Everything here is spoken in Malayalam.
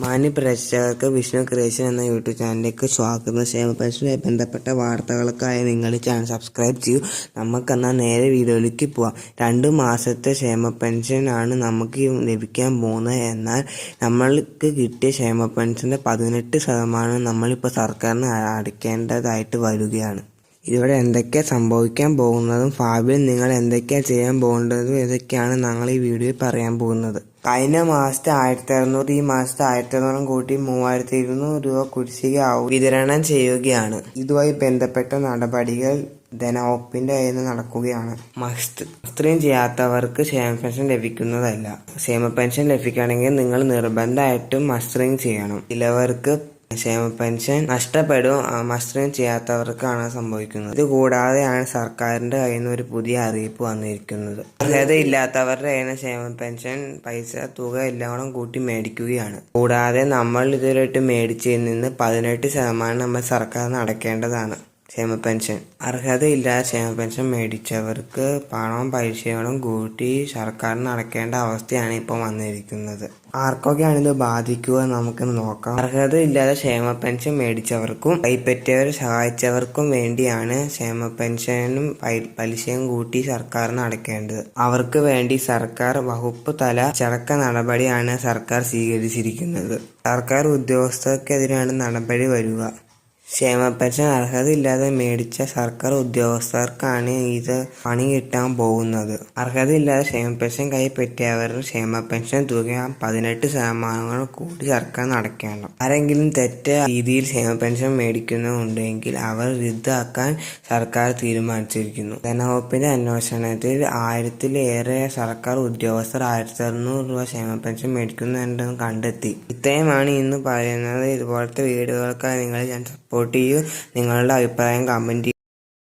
മാന്യ പ്രേക്ഷകർക്ക് വിഷ്ണു ക്രിയേഷൻ എന്ന യൂട്യൂബ് ചാനലിലേക്ക് സ്വാഗതം. ക്ഷേമ പെൻഷനുമായി ബന്ധപ്പെട്ട വാർത്തകൾക്കായി നിങ്ങൾ ചാനൽ സബ്സ്ക്രൈബ് ചെയ്യൂ. നമുക്കെന്നാൽ നേരെ വീഡിയോയിലേക്ക് പോവാം. രണ്ട് മാസത്തെ ക്ഷേമ പെൻഷൻ ആണ് നമുക്ക് ലഭിക്കാൻ പോകുന്നത്. എന്നാൽ നമ്മൾക്ക് കിട്ടിയ ക്ഷേമ പെൻഷന്റെ പതിനെട്ട് ശതമാനം നമ്മളിപ്പോൾ സർക്കാരിന് അടയ്ക്കേണ്ടതായിട്ട് വരികയാണ്. ഇവിടെ എന്തൊക്കെയാണ് സംഭവിക്കാൻ പോകുന്നതും ഭാവിയിൽ നിങ്ങൾ എന്തൊക്കെയാണ് ചെയ്യാൻ പോകേണ്ടതും ഇതൊക്കെയാണ് ഞങ്ങൾ ഈ വീഡിയോയിൽ പറയാൻ പോകുന്നത്? കഴിഞ്ഞ മാസത്തെ ആയിരത്തി അറുന്നൂറ് ഈ മാസത്തെ ആയിരത്തി അറുന്നൂറും കൂട്ടി മൂവായിരത്തി ഇരുന്നൂറ് രൂപ കുടിശ്ശിക ആവും വിതരണം ചെയ്യുകയാണ്. ഇതുമായി ബന്ധപ്പെട്ട നടപടികൾ ധനവകുപ്പിന്റെ കയ്യിൽ നിന്ന് നടക്കുകയാണ്. മസ്ത്രീം ചെയ്യാത്തവർക്ക് ക്ഷേമ പെൻഷൻ ലഭിക്കുന്നതല്ല. ക്ഷേമ പെൻഷൻ ലഭിക്കണമെങ്കിൽ നിങ്ങൾ നിർബന്ധമായിട്ടും മസ്ത്രീം ചെയ്യണം. ചിലവർക്ക് ക്ഷേമ പെൻഷൻ നഷ്ടപ്പെടും മസ്ത്രീം ചെയ്യാത്തവർക്കാണ് സംഭവിക്കുന്നത്. ഇത് കൂടാതെയാണ് സർക്കാരിന്റെ കയ്യിൽ നിന്ന് ഒരു പുതിയ അറിയിപ്പ് വന്നിരിക്കുന്നത്. അർഹതയില്ലാത്തവരുടെ കയ്യിൽ നിന്ന് ക്ഷേമ പെൻഷൻ പൈസ തുക എല്ലാം കൂടെ കൂട്ടി മേടിക്കുകയാണ്. കൂടാതെ നമ്മൾ ഇതിലോട്ട് മേടിച്ചതിൽ നിന്ന് പതിനെട്ട് ശതമാനം നമ്മൾ സർക്കാർ അടയ്ക്കേണ്ടതാണ് ക്ഷേമ പെൻഷൻ. അർഹതയില്ലാതെ ക്ഷേമ പെൻഷൻ മേടിച്ചവർക്ക് പണവും പൈസകളും കൂട്ടി സർക്കാരിന് അടയ്ക്കേണ്ട അവസ്ഥയാണ് ഇപ്പോൾ വന്നിരിക്കുന്നത്. ആർക്കൊക്കെയാണ് ഇത് ബാധിക്കുക നമുക്ക് നോക്കാം. അർഹതയില്ലാതെ ക്ഷേമ പെൻഷൻ മേടിച്ചവർക്കും കൈപ്പറ്റിയവരെ സഹായിച്ചവർക്കും വേണ്ടിയാണ് ക്ഷേമ പെൻഷനും പലിശയും കൂട്ടി സർക്കാരിന് അടയ്ക്കേണ്ടത്. അവർക്ക് വേണ്ടി സർക്കാർ വകുപ്പ് തല ചടക്ക നടപടിയാണ് സർക്കാർ സ്വീകരിച്ചിരിക്കുന്നത്. സർക്കാർ ഉദ്യോഗസ്ഥർക്കെതിരെയാണ് നടപടി വരിക. ക്ഷേമ പെൻഷൻ അർഹതയില്ലാതെ മേടിച്ച സർക്കാർ ഉദ്യോഗസ്ഥർക്കാണ് ഇത് പണി കിട്ടാൻ പോകുന്നത്. അർഹതയില്ലാതെ ക്ഷേമ പെൻഷൻ കൈപ്പറ്റിയവരുടെ ക്ഷേമ പെൻഷൻ തുക പതിനെട്ട് ശതമാനങ്ങൾ കൂടി സർക്കാർ നടക്കേണ്ട ആരെങ്കിലും തെറ്റ രീതിയിൽ ക്ഷേമ പെൻഷൻ മേടിക്കുന്നുണ്ടെങ്കിൽ അവർ റദ്ദാക്കാൻ സർക്കാർ തീരുമാനിച്ചിരിക്കുന്നു. ധനവകുപ്പിന്റെ അന്വേഷണത്തിൽ ആയിരത്തിലേറെ സർക്കാർ ഉദ്യോഗസ്ഥർ ആയിരത്തി അറുന്നൂറ് രൂപ ക്ഷേമ പെൻഷൻ മേടിക്കുന്നുണ്ടെന്ന് കണ്ടെത്തി. ഇത്രയുമാണ് ഇന്ന് പറയുന്നത്. ഇതുപോലത്തെ വീഡിയോകൾക്കായി നിങ്ങൾ ഞാൻ സപ്പോർട്ട് ചെയ്യൂ. നിങ്ങളുടെ അഭിപ്രായം കമന്റ്